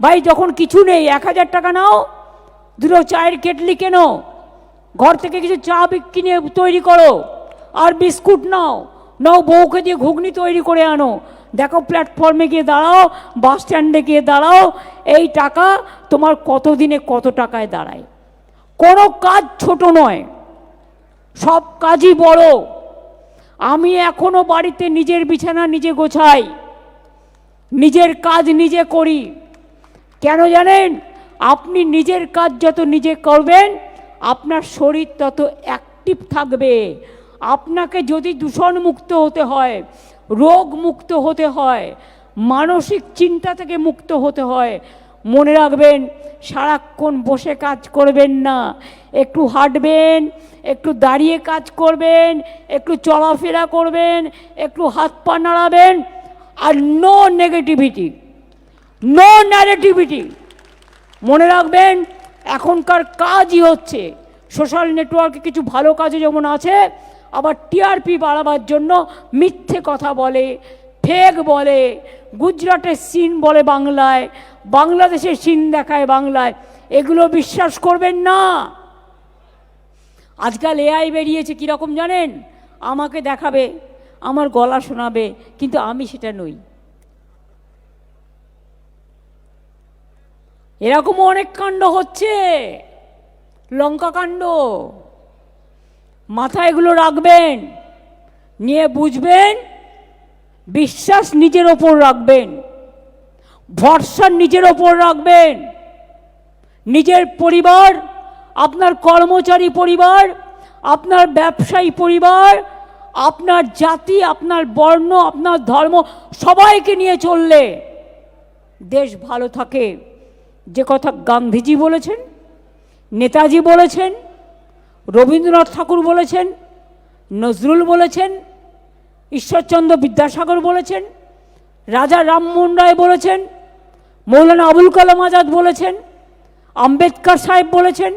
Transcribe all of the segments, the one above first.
ভাই, যখন কিছু নেই, এক হাজার টাকা নাও, দুটো চায়ের কেটলি কেনো, ঘর থেকে কিছু চা কিনে তৈরি করো, আর বিস্কুট নাও নাও বউকে দিয়ে ঘুগনি তৈরি করে আনো। দেখো প্ল্যাটফর্মে গিয়ে দাঁড়াও বাস স্ট্যান্ডে গিয়ে দাঁড়াও, এই টাকা তোমার কত দিনে কত টাকায় দাঁড়ায়? কোনো কাজ ছোট নয়, সব কাজই বড়। আমি এখনও বাড়িতে নিজের বিছানা নিজে গোছাই, নিজের কাজ নিজে করি। কেন জানেন? আপনি নিজের কাজ যত নিজে করবেন, আপনার শরীর তত অ্যাক্টিভ থাকবে। আপনাকে যদি দূষণ মুক্ত হতে হয় রোগ মুক্ত হতে হয়, মানসিক চিন্তা থেকে মুক্ত হতে হয়, মনে রাখবেন, সারাক্ষণ বসে কাজ করবেন না। একটু হাঁটবেন, একটু দাঁড়িয়ে কাজ করবেন, একটু চলাফেরা করবেন, একটু হাত পা নাড়াবেন, আর নো নেগেটিভিটি নো ন্যারেটিভিটি মনে রাখবেন, এখনকার কাজই হচ্ছে সোশ্যাল নেটওয়ার্কে কিছু ভালো কাজও যেমন আছে, আবার টিআরপি বাড়াবার জন্য মিথ্যে কথা বলে ফেক বলে, গুজরাটের সিন বলে বাংলায়, বাংলাদেশের সিন দেখায় বাংলায়, এগুলো বিশ্বাস করবেন না। আজকাল এআই বেরিয়েছে কীরকম জানেন? আমাকে দেখাবে, আমার গলা শোনাবে, কিন্তু আমি সেটা নই। এরকমও অনেক কাণ্ড হচ্ছে। লঙ্কা কাণ্ড। মাথায় এগুলো রাখবেন, নিয়ে বুঝবেন, বিশ্বাস নিজের ওপর রাখবেন, ভরসা নিজের ওপর রাখবেন। নিজের পরিবার, আপনার কর্মচারী পরিবার, আপনার ব্যবসায়ী পরিবার, আপনার জাতি, আপনার বর্ণ, আপনার ধর্ম, সবাইকে নিয়ে চললে দেশ ভালো থাকে। যে কথা গান্ধীজি বলেছেন, নেতাজি বলেছেন, রবীন্দ্রনাথ ঠাকুর বলেছেন, নজরুল বলেছেন, ঈশ্বরচন্দ্র বিদ্যাসাগর বলেছেন, রাজা রামমোহন রায় বলেছেন, মৌলানা আবুল কালাম আজাদ বলেছেন, আম্বেদকর সাহেব বলেছেন,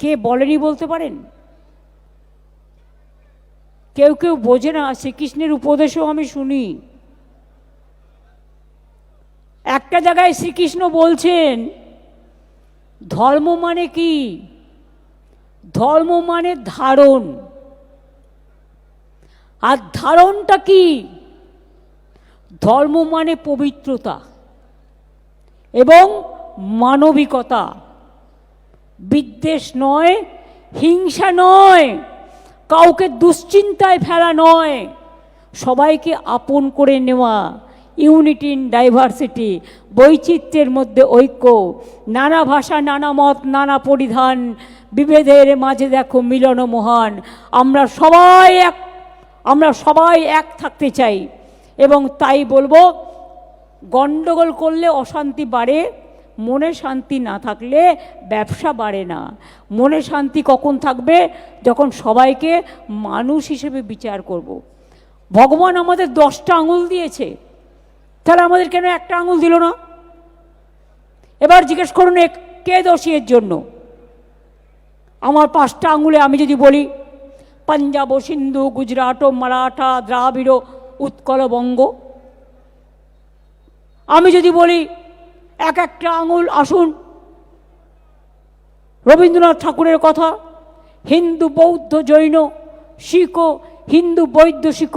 কে বলেনি বলতে পারেন? কেউ কেউ বোঝে না, শ্রীকৃষ্ণের উপদেশও আমি শুনি। একটা জায়গায় শ্রীকৃষ্ণ বলছেন, ধর্ম মানে কি? ধর্ম মানে ধারণ। আর ধারণটা কি? ধর্ম মানে পবিত্রতা এবং মানবিকতা। বিদ্বেষ নয়, হিংসা নয়, কাউকে দুশ্চিন্তায় ফেলা নয়, সবাইকে আপন করে নেওয়া। ইউনিটি ইন ডাইভার্সিটি, বৈচিত্র্যের মধ্যে ঐক্য, নানা ভাষা, নানা মত, নানা পরিধান, বিভেদের মাঝে দেখো মিলন মহান। আমরা সবাই এক, আমরা সবাই এক থাকতে চাই। এবং তাই বলব গণ্ডগোল করলে অশান্তি বাড়ে, মনে শান্তি না থাকলে ব্যবসা বাড়ে না। মনে শান্তি কখন থাকবে? যখন সবাইকে মানুষ হিসেবে বিচার করব। ভগবান আমাদের দশটা আঙুল দিয়েছে। তাহলে আমাদের কেন একটা আঙুল দিল না? এবার জিজ্ঞেস করুন কে দোষী এর জন্য? আমার পাঁচটা আঙুলে আমি যদি বলি, পাঞ্জাব ও সিন্ধু, গুজরাট ও মারাঠা, দ্রাবিড়, উৎকল বঙ্গ। আমি যদি বলি, এক একটা আঙুল, আসুন, রবীন্দ্রনাথ ঠাকুরের কথা, হিন্দু, বৌদ্ধ, জৈন, শিখ, হিন্দু, বৈদ্য, শিখ